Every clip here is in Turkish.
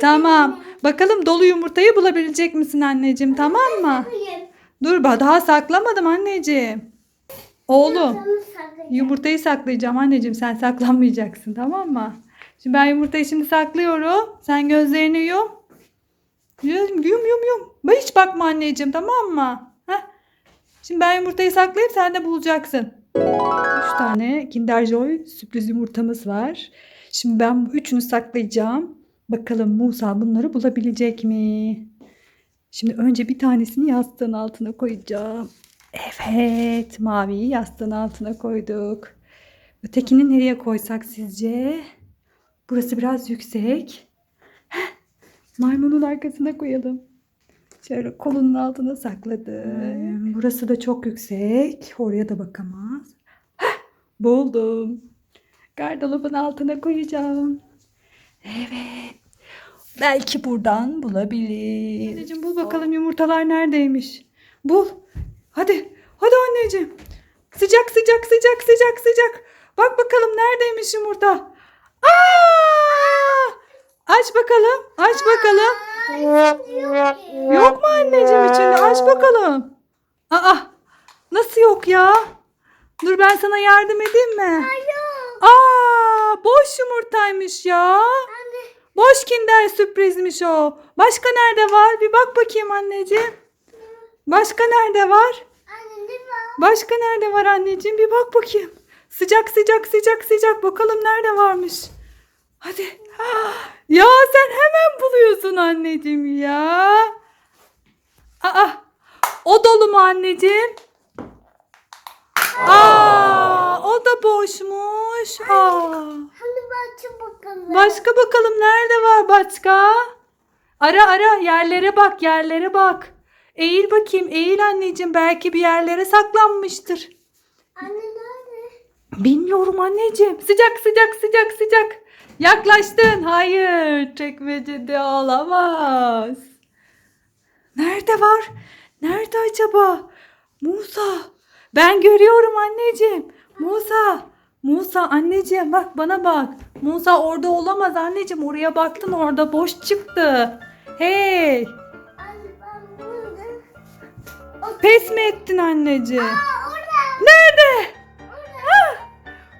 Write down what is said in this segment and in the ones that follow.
Tamam. Bakalım dolu yumurtayı bulabilecek misin anneciğim tamam mı? Dur daha saklamadım anneciğim. Oğlum yumurtayı saklayacağım anneciğim sen saklanmayacaksın tamam mı? Şimdi ben yumurtayı şimdi saklıyorum. Sen gözlerini yum. Yum yum yum yum. Ben hiç bakma anneciğim tamam mı? Heh. Şimdi ben yumurtayı saklayıp sen de bulacaksın. Üç tane Kinder Joy sürpriz yumurtamız var. Şimdi ben bu üçünü saklayacağım. Bakalım Musa bunları bulabilecek mi? Şimdi önce bir tanesini yastığın altına koyacağım. Evet, maviyi yastığın altına koyduk. Ötekini nereye koysak sizce? Burası biraz yüksek. Heh, maymunun arkasına koyalım. Şöyle kolunun altına sakladım. Burası da çok yüksek. Oraya da bakamaz. Heh, buldum. Gardırobun altına koyacağım. Evet. Belki buradan bulabilir. Anneciğim bul bakalım yumurtalar neredeymiş. Bul. Hadi. Hadi anneciğim. Sıcak sıcak sıcak sıcak sıcak. Bak bakalım neredeymiş yumurta. Aa! Aç bakalım. Aç bakalım. Yok mu anneciğim içinde? Aç bakalım. Aa! Nasıl yok ya? Dur ben sana yardım edeyim mi? Aa! Boş yumurtaymış ya. Boş kinder sürprizmiş o. Başka nerede var? Bir bak bakayım anneciğim. Başka nerede var? Başka nerede var anneciğim? Bir bak bakayım. Sıcak sıcak sıcak sıcak. Bakalım nerede varmış. Hadi. Ya sen hemen buluyorsun anneciğim ya. Aa, o dolu mu anneciğim? Aa, o da boşmuş. Aa. Bahçe bakalım. Başka bakalım nerede var başka? Ara ara yerlere bak yerlere bak. Eğil bakayım eğil anneciğim belki bir yerlere saklanmıştır. Anne nerede? Bilmiyorum anneciğim. Sıcak sıcak sıcak sıcak. Yaklaştın. Hayır çekmecede olamaz. Nerede var? Nerede acaba? Musa. Ben görüyorum anneciğim. Musa. Musa anneciğim bak bana bak. Musa orada olamaz anneciğim. Oraya baktın orada boş çıktı. Hey. Pes mi ettin anneciğim? Aa orada. Nerede? Orada.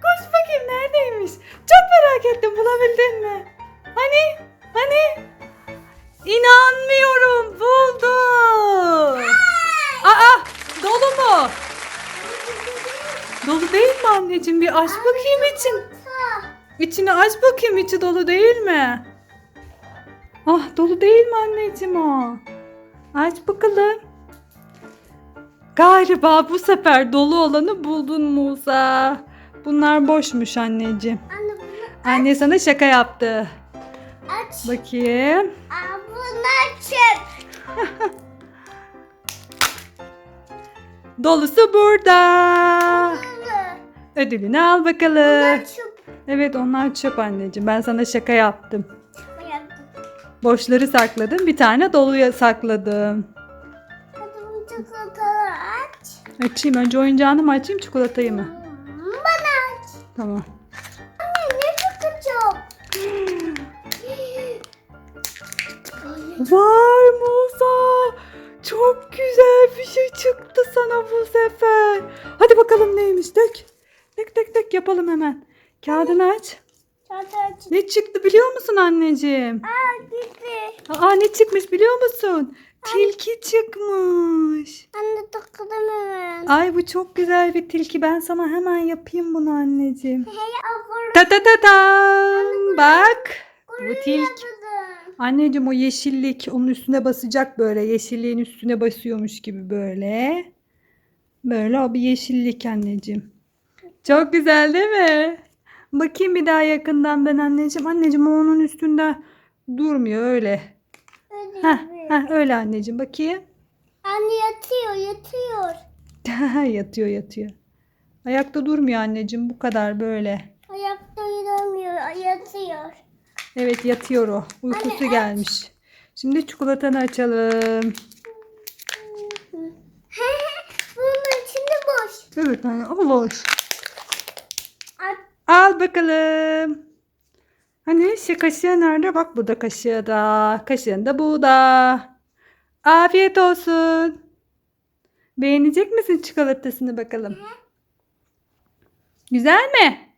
Koş bakayım neredeymiş? Çok merak ettim bulabildin mi? Hani? Hani? Aç bakayım için. İçini aç bakayım içi dolu değil mi? Ah dolu değil mi anneciğim o? Aç bakalım. Galiba bu sefer dolu olanı buldun Musa. Bunlar boşmuş anneciğim. Anne bunu Anne sana şaka yaptı. aç. Bakayım. Aa bunu açık. Dolusu burada. Ödülünü al bakalım. Açık. Evet onlar çöp anneciğim. Ben sana şaka yaptım. Yaptım. Boşları sakladım. Bir tane doluya sakladım. Hadi bu çikolataları aç. Açayım. Önce oyuncağını mı açayım çikolatayı mı? Bana aç. Tamam. Anne ne çıkacak? Var Musa. Çok güzel bir şey çıktı sana bu sefer. Hadi bakalım neymiş dök. Dök dök dök yapalım hemen. Kağıdını aç. Çanta aç. Ne çıktı biliyor musun anneciğim? Aa gitti. Aa ne çıkmış biliyor musun? Tilki çıkmış. Anne takıldım hemen. Ay bu çok güzel bir tilki. Ben sana hemen yapayım bunu anneciğim. Hey akor. Ta ta ta tam. Bak. Bu tilki. Anneciğim o yeşillik onun üstüne basacak böyle. Yeşilliğin üstüne basıyormuş gibi böyle. Böyle o bir yeşillik anneciğim. Çok güzel değil mi? Bakayım bir daha yakından ben anneciğim. Anneciğim o onun üstünde durmuyor öyle. Öyle Heh, heh, öyle anneciğim bakayım. Anne yatıyor yatıyor. yatıyor yatıyor. Ayakta durmuyor anneciğim bu kadar böyle. Ayakta duramıyor yatıyor. Evet yatıyor o. Uykusu Anne, aç. gelmiş. Şimdi çikolatanı açalım. Bunun içinde boş. Evet anne o boş. Al bakalım. Hani şey kaşığı nerede? Bak burada kaşığı da. Kaşığın da burada. Afiyet olsun. Beğenecek misin çikolatasını bakalım? Güzel mi?